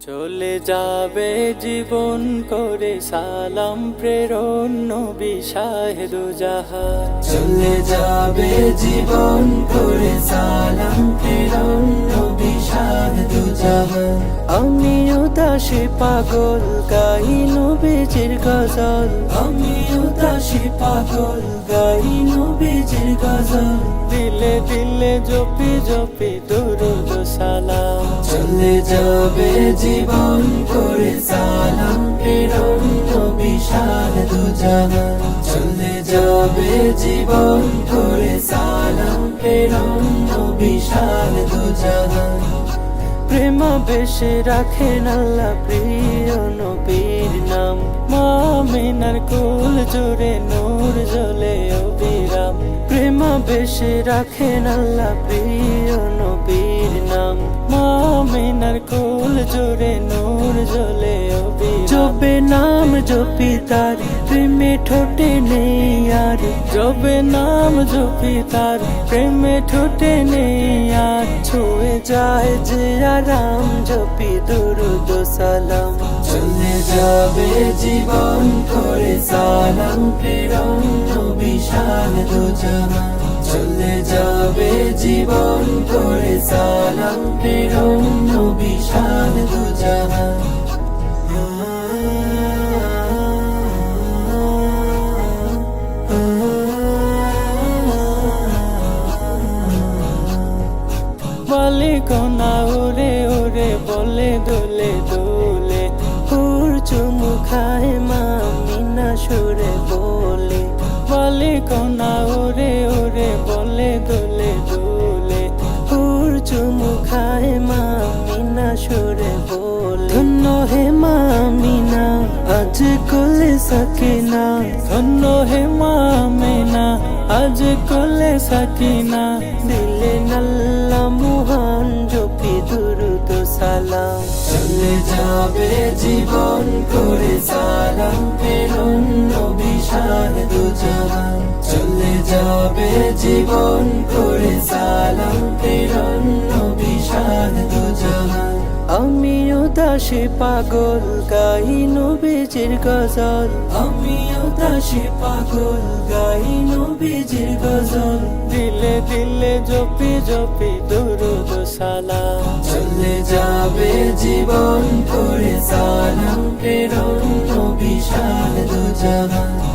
চলে যাবে জীবন করে সালাম প্রেরণ নবী শাহেদু জাহান। চলে যাবে জীবন করে সালাম প্রেরণ নবী শাহেদু জাহান। আমি উদাসী পাগল গাই নবীজির গজল। আমি উদাসী পাগল গাই নবীজির গজল। দিলে দিলে জপি জপি দুরুদ যাবে জীবন করে সালাম প্রেরণ নবী শাহেদু জাহান চলে যাবে জীবন করে সালাম প্রেরণ নবী শাহেদু জাহান প্রেম বেশে রাখেন আল্লাহ, প্রিয় নবীর নাম। মামিনার কুল জুড়ে প্রেম বেশে রাখেন আল্লাহ প্রিয় নবীর নাম। মামিনার কুল জোরে নূর অবিরাম। জবে নাম জপি তার, প্রেমে ঠোঁটে নেই আর। জবে নাম জপি তার, প্রেমে ঠোঁটে নেই আর। ছুঁয়ে যায় যে আরাম জপি দুরুদ সালাম। চলে যাবে জীবন করে সালাম, প্রেরণ চলে যাবে জীবন করে সালাম প্রেরণ নবী শাহেদু জাহান বালিকোনা উড়ে উড়ে বলে, দোলে দোলে হুর চুমু খায় দোলে হুর চুমু খায় মা মিনা সুরে বলে। ধন্য হে মা মিনা আজ কোলে সকিনা। ধন্য হে মা মিনা আজ কোলে সকিনা। দিলে নাল্লা মুহান, জপি দুরুদ সালাম। চলে যাবে জীবন করে সালাম প্রেরণ যাবে জীবন করে সালাম প্রেরণ নবী শাহেদু জাহান। আমি উদাসী পাগল গাই নবীজির গজল। আমি উদাসী পাগল গাই নবীজির গজল। দিলে দিলে জপি জপি দুরুদ সালাম। চলে যাবে জীবন করে সালাম প্রেরণ নবী চলে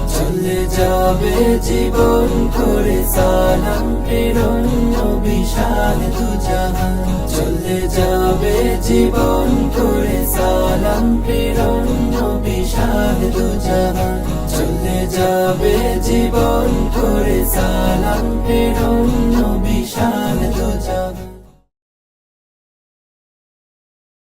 যাবে জীবন করে সালাম প্রেরণ বিশাল দুজাহান। জাহান চলে যাবে জীবন করে সালাম প্রেরণ বিশাল দুজাহান। জাহান চলে যাবে জীবন করে সালাম প্রেরণ